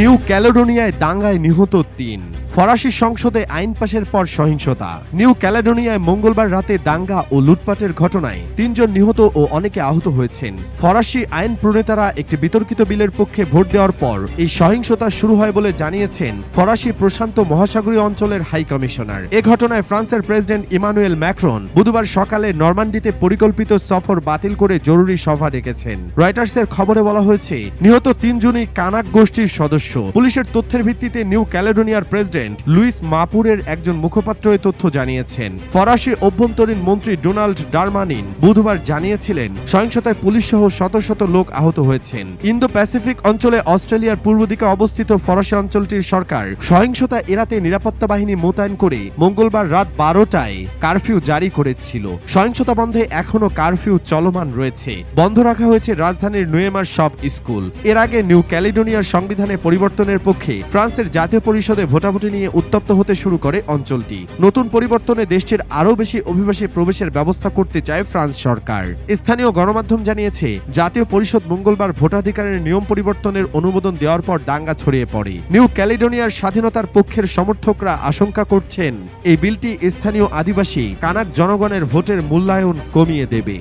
New ক্যালোডোনিয়ায় দাঙ্গায় নিহত তিন। ফরাসি সংসদে আইন পাশের পর সহিংসতা। নিউ ক্যালেডোনিয়ায় মঙ্গলবার রাতে দাঙ্গা ও লুটপাটের ঘটনায় তিনজন নিহত ও অনেকে আহত হয়েছেন। ফরাসি আইন প্রণেতারা একটি বিতর্কিত বিলের পক্ষে ভোট দেওয়ার পর এই সহিংসতা শুরু হয় বলে জানিয়েছেন ফরাসি প্রশান্ত মহাসাগরীয় অঞ্চলের হাই কমিশনার। এ ঘটনায় ফ্রান্সের প্রেসিডেন্ট ইমানুয়েল ম্যাক্রন বুধবার সকালে নরমান্ডিতে পরিকল্পিত সফর বাতিল করে জরুরি সভা ডেকেছেন। রয়টার্সের খবরে বলা হয়েছে, নিহত তিনজনই কানাক গোষ্ঠীর সদস্য। পুলিশের তথ্যের ভিত্তিতে নিউ ক্যালেডোনিয়ার প্রেসিডেন্ট লুইস মাপুরের একজন মুখপাত্র এ তথ্য জানিয়েছেন। ফরাসি অভ্যন্তরীণ মন্ত্রী ডোনাল্ড ডারমানিন বুধবার জানিয়েছিলেন, সহিংসতায় পুলিশ সহ শত শত লোক আহত হয়েছেন। ইন্দো প্যাসিফিক অঞ্চলে অস্ট্রেলিয়ার পূর্ব দিকে অবস্থিত ফরাসি অঞ্চলটির সরকার সহিংসতা এড়াতে নিরাপত্তা বাহিনী মোতায়েন করে মঙ্গলবার রাত বারোটায় কারফিউ জারি করেছিল। সহিংসতা বন্ধে এখনও কারফিউ চলমান রয়েছে। বন্ধ রাখা হয়েছে রাজধানীর নোয়েমার সব স্কুল। এর আগে নিউ ক্যালিডোনিয়ার সংবিধানে পরিবর্তনের পক্ষে ফ্রান্সের জাতীয় পরিষদে ভোটাভুটি নিয়ে উত্তপ্ত হতে শুরু করে অঞ্চলটি। নতুন পরিবর্তনে দেশটির আরও বেশি অভিবাসী প্রবেশের ব্যবস্থা করতে চায় ফ্রান্স সরকার। স্থানীয় গণমাধ্যম জানিয়েছে, জাতীয় পরিষদ মঙ্গলবার ভোটাধিকারের নিয়ম পরিবর্তনের অনুমোদন দেওয়ার পর দাঙ্গা ছড়িয়ে পড়ে। নিউ ক্যালিডোনিয়ার স্বাধীনতার পক্ষের সমর্থকরা আশঙ্কা করছেন, এই বিলটি স্থানীয় আদিবাসী, কানাক জনগণের ভোটের মূল্যায়ন কমিয়ে দেবে।